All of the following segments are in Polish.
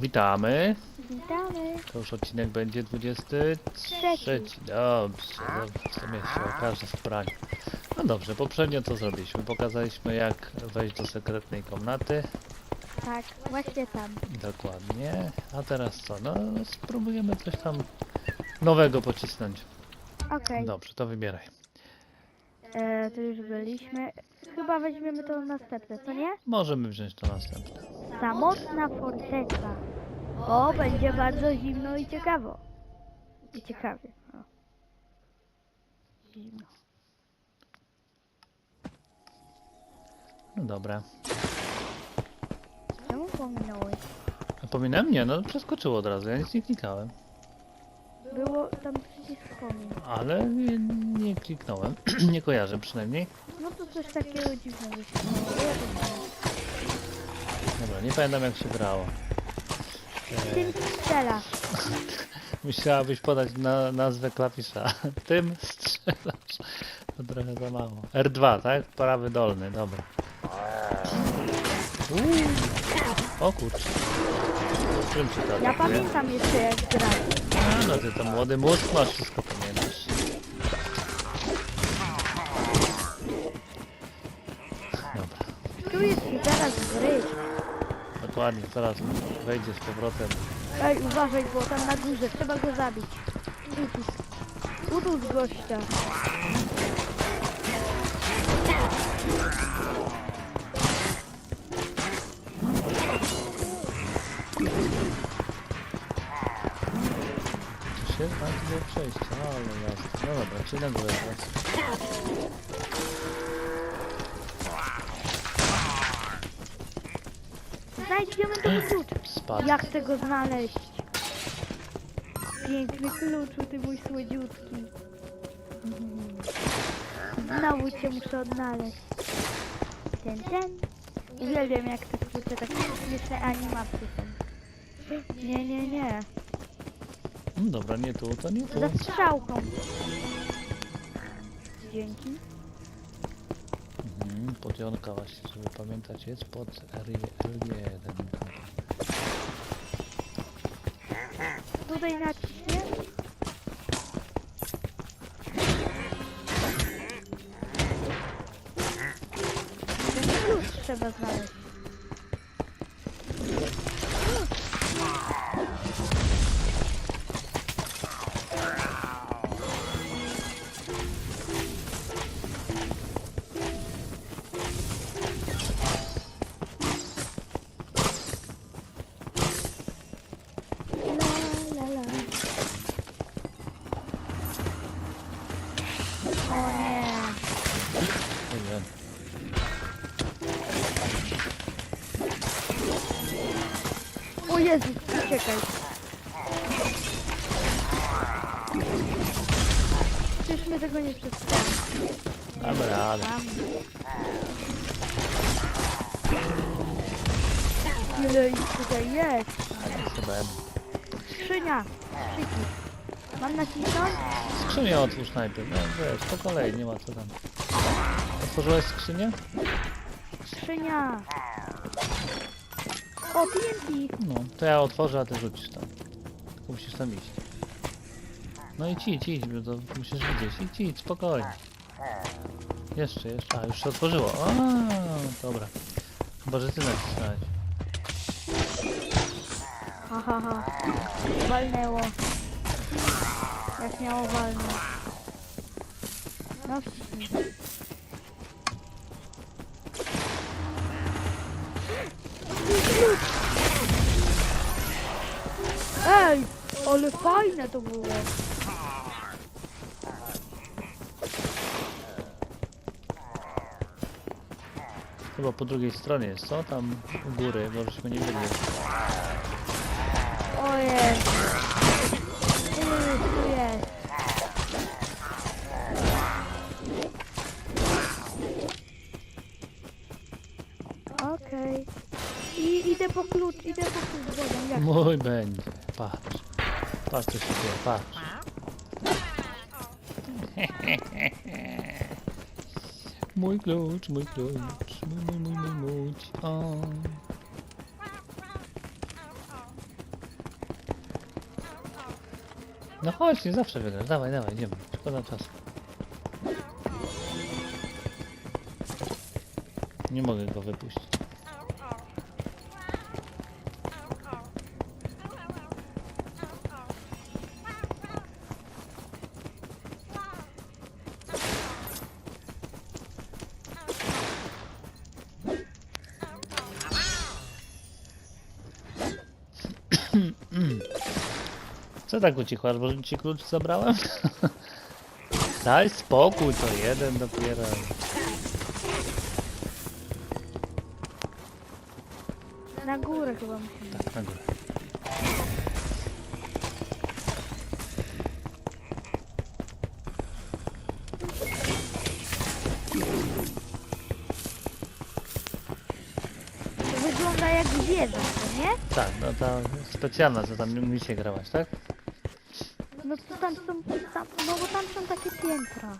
Witamy. Witamy. To już odcinek będzie 23. Trzeci. Dobrze, dobrze. W sumie się okaże w praniu. No dobrze, poprzednio co zrobiliśmy? Pokazaliśmy jak wejść do sekretnej komnaty. Tak, właśnie tam. Dokładnie. A teraz co? No spróbujemy coś tam nowego pocisnąć. Okej, Dobrze, to wybieraj. e, to już byliśmy. Chyba weźmiemy to następne, co nie? Możemy wziąć to następne. Samotna forteca. O, będzie bardzo zimno i ciekawo. I ciekawie. O. Zimno. No dobra. Czemu pominąłeś? Napominałem? Nie, no przeskoczyło od razu, ja nic nie klikałem. Było tam przecież wspomnień. Ale nie, nie kliknąłem. nie kojarzę przynajmniej. No to coś takiego dziwnego się stało. To nie pamiętam jak się grało. Tym strzela. Musiałabyś podać na, nazwę klawisza. Tym strzelasz. To trochę za mało. R2, tak? Prawy dolny, dobra. Uuu. O kurczę. Czym się to Ja pamiętam jeszcze jak grać. A, no ty to młody mózg masz, wszystko dokładnie, teraz wejdzie z powrotem. Ej, uważaj, bo tam na górze, trzeba go zabić. Utus gościa. Czy się znajduje przejście? No ale jasne. No dobra, czyli na górę teraz. Znajdziemy ten Spadł. Jak tego znaleźć? Piękny kluczu, ty mój słodziutki. Znowu cię muszę odnaleźć. Ten, ten. Uwielbiam jak te klucze takie śmieszne animacje są. Nie, nie, nie. No dobra, nie tu, to nie tu. Za strzałką. Dzięki. Mhm, podionka właśnie, żeby pamiętać, jest pod L1. Tutaj naciśnie. Ten klucz trzeba znaleźć. O Jezu, uciekaj. Przecież my tego nie przeczytamy. Damy radę. Ile ich tutaj jest? Skrzynia. Przycisk. Mam nacisnąć? Skrzynię otwórz najpierw. No wiesz, po kolei, nie ma co tam. Otworzyłeś skrzynię? Skrzynia. O, TNT. No, to ja otworzę, a ty rzucisz tam. Tylko musisz tam iść. No i idź, idź, bo to musisz widzieć. Idź, idź, spokojnie. Jeszcze, jeszcze. A, już się otworzyło. A, dobra. Chyba, że ty nacisnąłeś. Ha, ha, ha. Walnęło. Jak miało walnąć. No wciśnij. Ale fajne to było. Chyba po drugiej stronie jest, co? Tam u góry, bo żeśmy nie byli. O jest. Tu, tu jest. Okej. I idę po klucz, idę po klucz. Wodą, jak? Mój będzie. Patrz patrz. Mój klucz, mój klucz, mój, mój, mój, mój, mój. O. No chodź, nie zawsze wiedzę. Dawaj, dawaj, idziemy. Szkoda czasu. Nie mogę go wypuścić. Co tak ucichłaś, bo ci klucz zabrałem? Daj spokój, to jeden dopiero. Na górę chyba musimy. Tak, na górę. To wygląda jak wieża, nie? Tak, no ta specjalna, co tam misję grałaś, tak? Tam są, tam, no bo tam są takie piętra.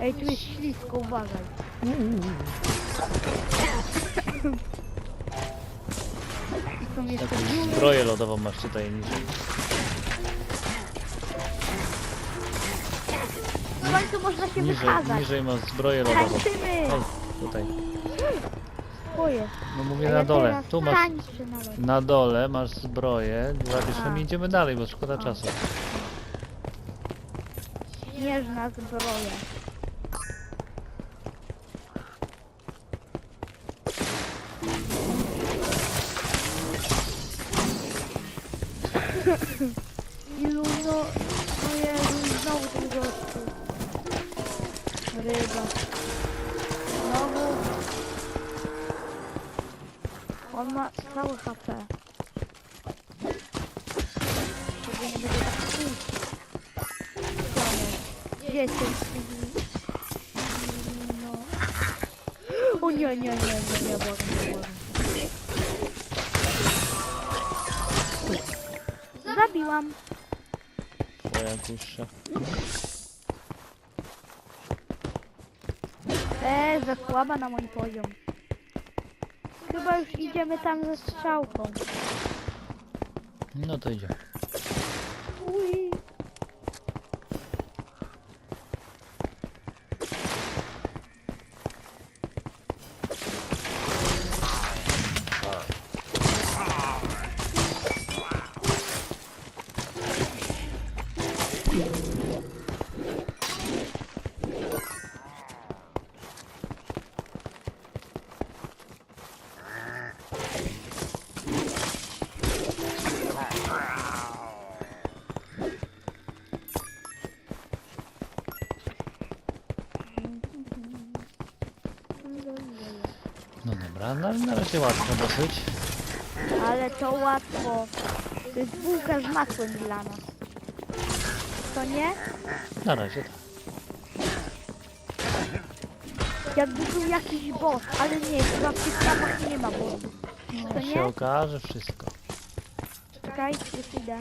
Ej, tu jest ślisko, uważaj. I są jeszcze dziury. lodową masz tutaj niżej. W końcu można się Niżej, wykazać. niżej masz zbroję lodową. Tańczymy! Oj, tutaj. No mówię na dole. Tu masz, na dole masz zbroję. A. tam idziemy dalej, bo szkoda czasu. Śnieżna zbroja. Ryba. Znowu. On ma całe HP. Żeby nie będzie tak pójść. Gdzie jesteś? No. O nie, nie, nie, nie, nie, nie, błagam. Zabiłam. Twoja dłuższa. Za słaba na mój poziom. Chyba już idziemy tam ze strzałką. No to idzie. Uj. No dobra, na, na razie łatwo dosyć. Ale to łatwo. To jest bułka z masłem dla nas. To nie? Na razie tak. Jakby był jakiś boss, ale nie, chyba w tych mapach nie ma bossów. To No, się nie? okaże wszystko. Czekaj, już idę.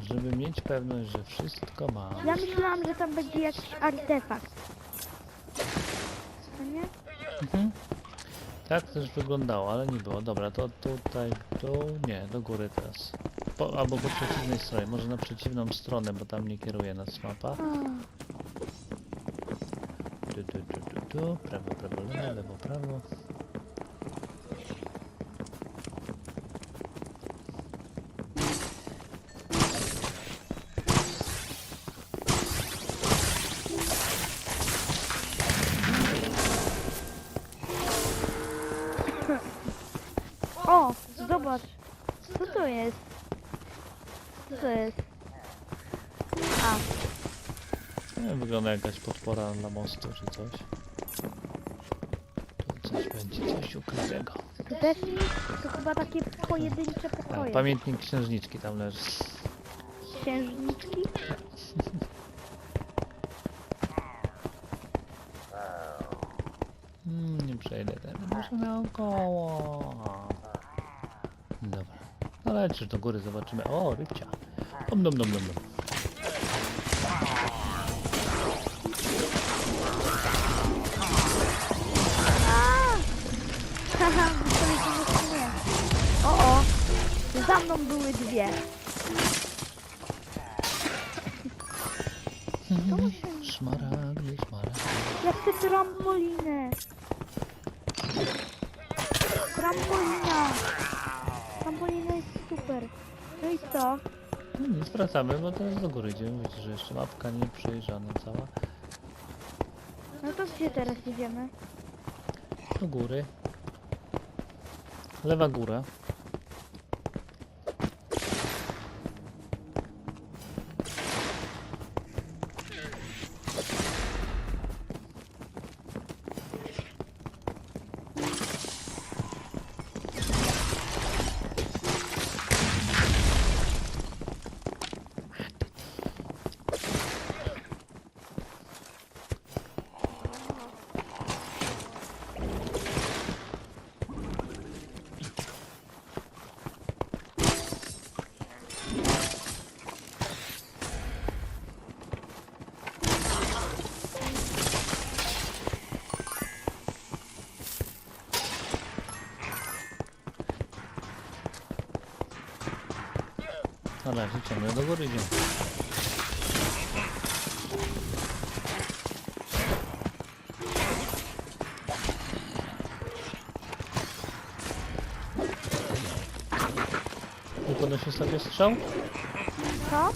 Żeby mieć pewność, że wszystko ma. Ja myślałam, że tam będzie jakiś artefakt. To nie? Mhm. Tak też wyglądało, ale nie było. Dobra, to tutaj, tu, nie, do góry teraz. Po, albo po przeciwnej stronie, może na przeciwną stronę, bo tam nie kieruje nas mapa. Tu, tu, tu, tu, tu, prawo, prawo, lewo, lewo, prawo. Jest? Co to jest? A, Nie, wygląda jakaś podpora dla mostu czy coś. Tu coś będzie, coś ukrytego. to też? To chyba takie pojedyncze pokoje. pamiętnik księżniczki tam leży. Księżniczki? Mm, nie przejdę ten, może naokoło. Dobra. No lecisz do góry, zobaczymy. O, rybcia. Haha, myślałem, że jeszcze nie. O, o. Za mną były dwie. Szmaragdy, szmaragdy. Ja chcę trampolinę. Trampolina. Super. No i co? No nic, wracamy, bo teraz do góry idziemy. Widzicie, że jeszcze mapka nie przejrzana cała. No to gdzie teraz idziemy? Do góry. Lewa góra. Razie ciągle do góry idziemy. Nie podnosisz sobie strzał? Co?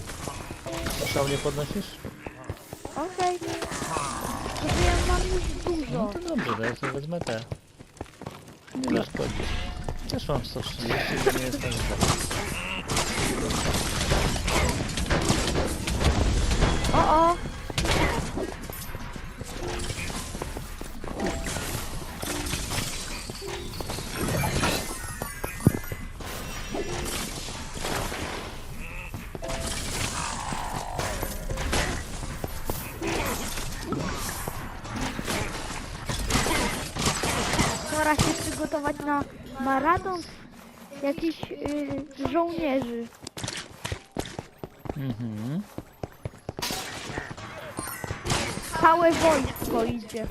Strzał nie podnosisz? Okej. To ja mam już No dużo. to dobrze, to ja sobie wezmę te. Nie zaszkodzi. Też mam 130, to nie jest tak źle. O, Całe wojsko idzie.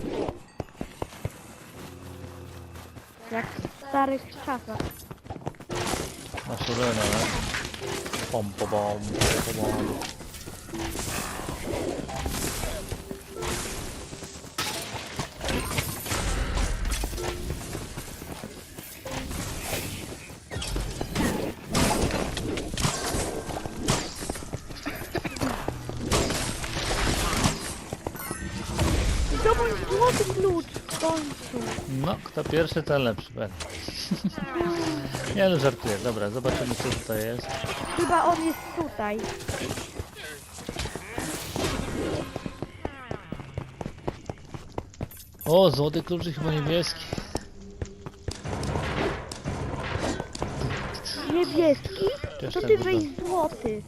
Jak w starych czasach. Masz urenę, no. Pom, pom, pom, pom, kto pierwszy, ten lepszy będzie. Nie no, żartuję. Dobra, zobaczymy co tutaj jest. Chyba on jest tutaj. O, złoty klucz i chyba niebieski. Niebieski? Też To tak ty wygląda. weź złoty.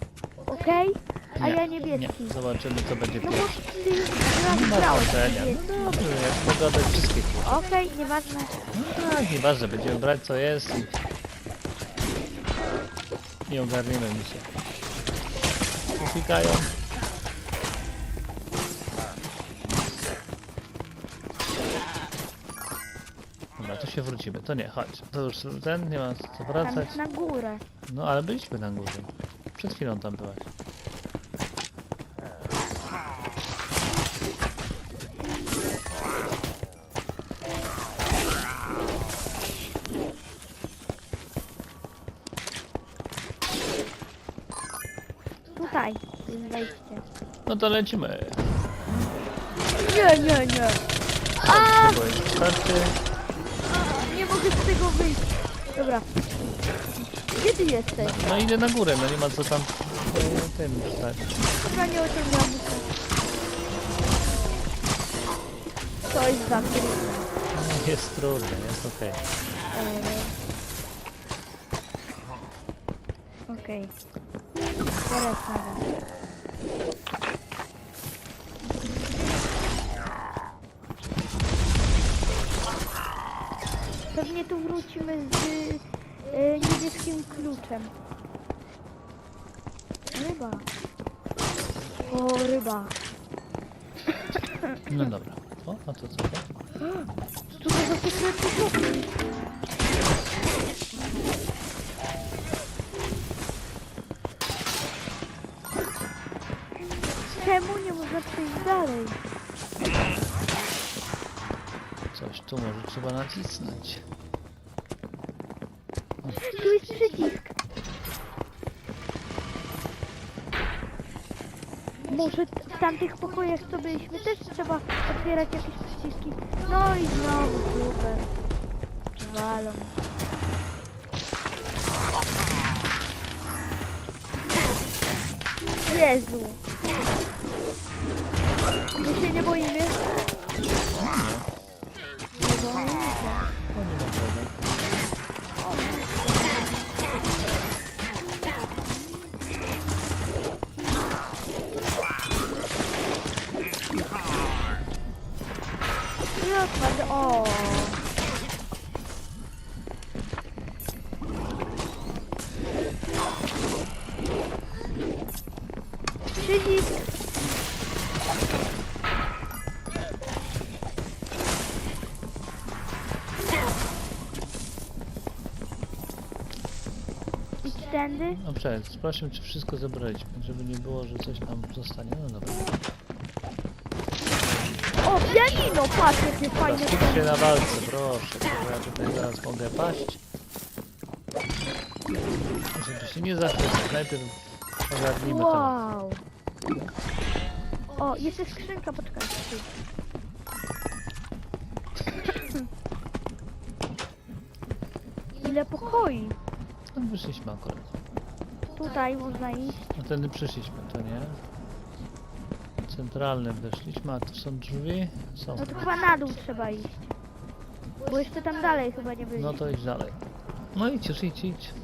Okej? A Nie, ja Nie, niebieski. zobaczymy co będzie No bo pierwszy. ty raz Nie ma grałeś niebieski. No dobrze, jak pogadać wszystkie klucze. Okej, nieważne. No tak, nieważne, będziemy brać co jest i... Nie ogarniemy mi się. Klikają. Dobra, to się wrócimy. To nie, chodź. To już ten, nie ma co Tam wracać. jest na górę. No ale byliśmy na górze. Przed chwilą tam byłaś. Tutaj wejście. No to lecimy. Nie, nie, nie. A, jest starczy. nie mogę z tego wyjść. Dobra. Gdzie ty jesteś? No idę na górę, no nie ma co tam e, tym stać. Dobra, nie osiągam się. To jest za trudne. Jest trudne, jest okej. Eee. Okej. Teraz nadal. Pewnie tu wrócimy z e, niebieskim kluczem. Ryba. O, ryba. No dobra. O, a to co to? Co to za sekretny pokój? Można przejść dalej? Coś tu może trzeba nacisnąć. Tu jest przycisk. Może w tamtych pokojach, co byliśmy, też trzeba otwierać jakieś przyciski. No i znowu super. Walą. Jezu. Tędy. No sprawdźmy czy wszystko zebraliśmy, żeby nie było, że coś nam zostanie. No dobra. O, pianino! Patrz, jakie fajne Teraz skup się na walce, proszę, bo ja tutaj zaraz mogę paść. Żeby się nie zachwycać, najpierw ogarnijmy to. Wow. O, jest skrzynka, poczekaj. Ile pokoi? No wyszliśmy akurat. Tutaj można iść. No tędy przyszliśmy, to nie? Centralnym wyszliśmy, a tu są drzwi? Są. No to chyba na dół trzeba iść. Bo jeszcze tam dalej chyba nie byliśmy. No to idź dalej. No idź już, idź, idź.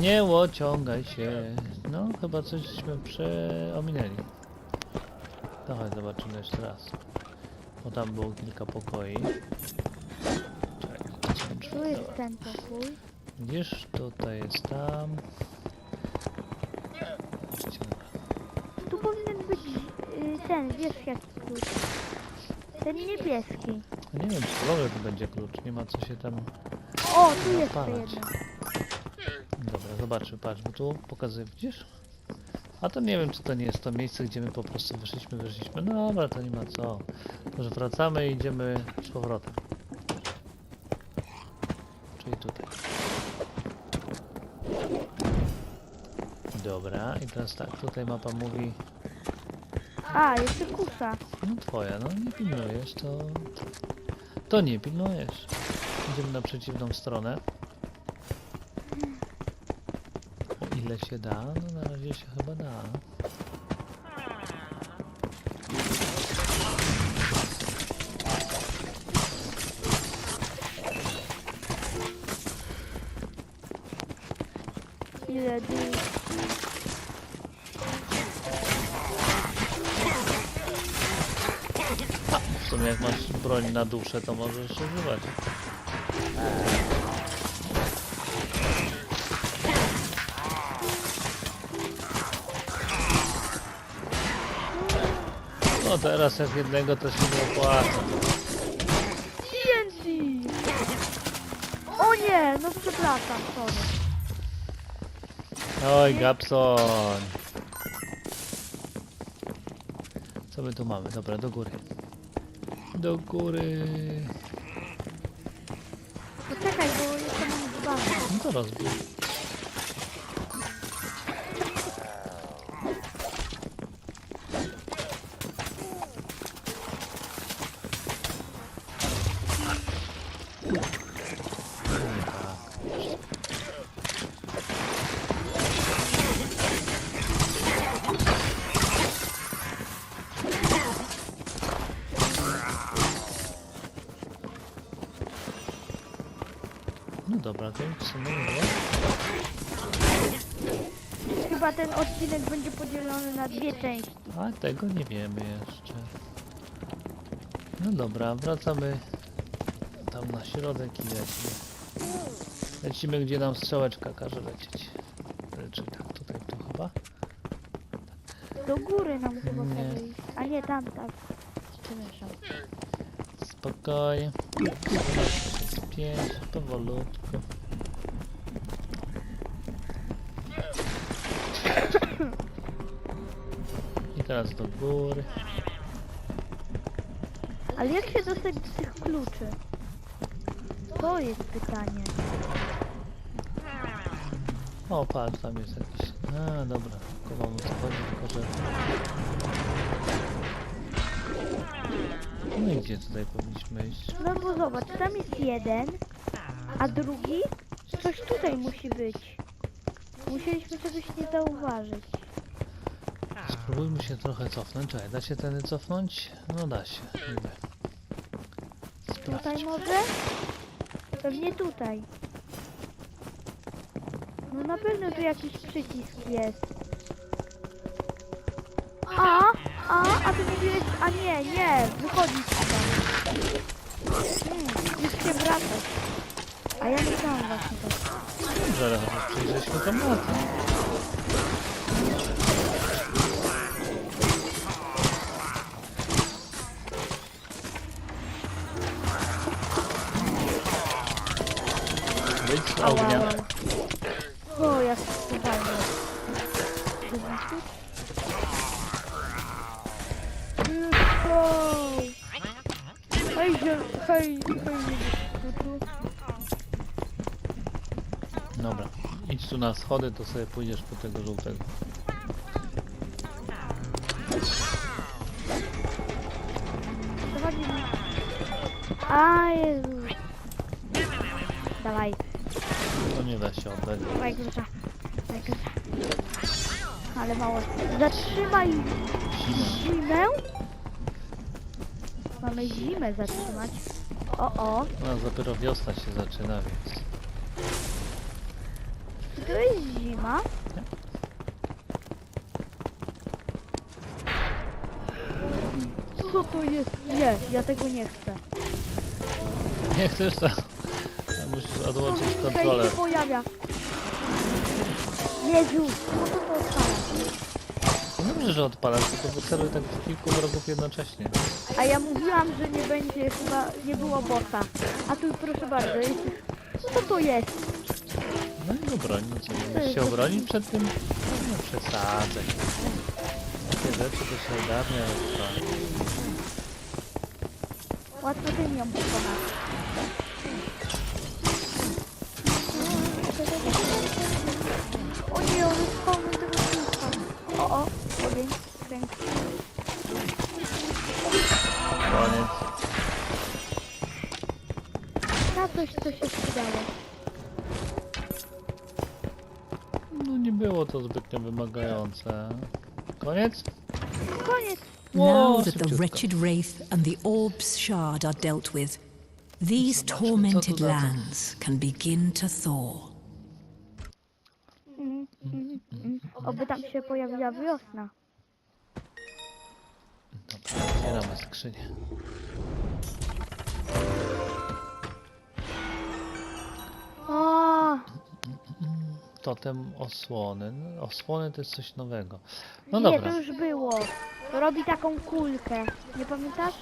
Nie łociągaj się. No, chyba cośmy przeominęli. Chodź, zobaczymy jeszcze raz. Bo tam było kilka pokoi. Czekaj, to są drzwi, Tu jest ten pokój. Widzisz, tutaj jest tam. Tu powinien być y, ten, wiesz jaki klucz. Ten niebieski. No Nie wiem, czy kolorze tu będzie klucz, nie ma co się tam... O, tu jedno. Dobra, zobaczmy, patrz, bo tu pokazuje, widzisz? A to nie wiem, czy to nie jest to miejsce, gdzie my po prostu wyszliśmy, wyszliśmy. No dobra, to nie ma co. Może wracamy i idziemy z powrotem. Czyli tutaj. Dobra, i teraz tak, tutaj mapa mówi, A, jeszcze kusza. no twoja, no nie pilnujesz, to... To nie pilnujesz. Idziemy na przeciwną stronę. O ile się da? No na razie się chyba da. broń na duszę, to możesz używać. No teraz jak jednego to się nie opłaca. TNT! O nie, no przepraszam, sorry. Oj, Gabson! Co my tu mamy? Dobra, do góry. Do góry. Poczekaj, bo jeszcze mam dwa. No to rozbij. No odcinek będzie podzielony na dwie części. A tego nie wiemy jeszcze. No dobra, wracamy tam na środek i lecimy. Lecimy, gdzie nam strzałeczka każe lecieć. Czy tak, tutaj, tu chyba? Do góry nam chyba Nie. każe iść. A nie, tam, tam. Przepraszam. Spokojnie. Spięć, powolutku. I teraz do góry. Ale jak się dostać do tych kluczy? To jest pytanie. O, patrz, tam jest jakiś... A, dobra. Kumam o co chodzi, tylko że... No i gdzie tutaj powinniśmy iść? No bo zobacz, tam jest jeden, a drugi coś tutaj musi być. Musieliśmy czegoś nie zauważyć. Spróbujmy się trochę cofnąć. Czekaj, da się tędy cofnąć? No da się, niby. Tutaj Sprawdź. może? Pewnie tutaj. No na pewno tu jakiś przycisk jest. A, a, a ty mówiłeś, a nie, nie, wychodzić tam. Hmm, już się wracać. A ja nie znam właśnie tak. Dobrze, ale chociaż przejrzeliśmy tą z ognia. O, jak? Oj. Hej, hej. Dobra, idź tu na schody, to sobie pójdziesz po tego żółtego. A Jezu. Zatrzymaj zimę. Mamy zimę zatrzymać. O, o. No, dopiero wiosna się zaczyna, więc... Czy to jest zima? Co to jest? Nie, ja tego nie chcę. Nie chcesz to? Musisz odłączyć Tutaj kontroler. się pojawia. Jezu, no to. No dobrze, że odpalasz, tylko wyceluj tak w kilku wrogów jednocześnie. A ja mówiłam, że nie będzie chyba, nie było bossa. A tu proszę bardzo, jest... Co to jest? No i no co, nie możesz się obronić przed tym? No przesadzaj. Takie rzeczy to się ogarnia już Łatwo tym ją pokonać. Ogień, kręg. Koniec. Na coś, co się przydało. No nie było to zbytnio wymagające. Koniec? Koniec. Now that the wretched Wraith and the Orb's shard are dealt with, these tormented tu za to. lands can begin to thaw. Mm, mm, mm. Oby tam się pojawiła wiosna. Otwieramy skrzynię. O, Totem osłony. No, osłony to jest coś nowego. No nie, dobra. to już było. Robi taką kulkę. Nie pamiętasz?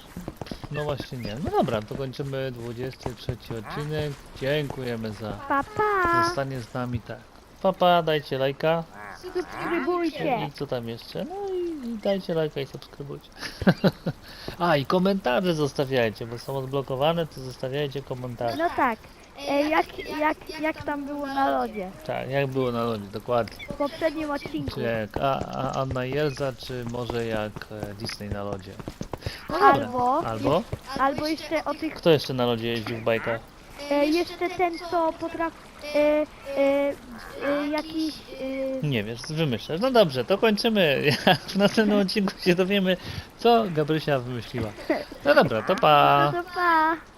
No właśnie nie. No dobra, to kończymy 23 odcinek. Dziękujemy za Pa, pa! zostanie z nami. Tak. Papa, dajcie lajka. Subskrybujcie! I co tam jeszcze? No i, i dajcie lajka i subskrybujcie. A i komentarze zostawiajcie, bo są odblokowane, to zostawiajcie komentarze. No tak. E, jak, jak, jak tam było na lodzie? Tak, jak było na lodzie, dokładnie. W poprzednim odcinku. Czy jak a, a Anna i Elza, czy może jak e, Disney na lodzie. No. Albo, Albo? albo jeszcze o tych Kto jeszcze na lodzie jeździł w bajkach? E, jeszcze ten, co potrafi... E, jakiś... Nie wiesz, wymyślasz. No dobrze, to kończymy. W następnym odcinku się dowiemy, co Gabrysia wymyśliła. No dobra, to pa. no to pa!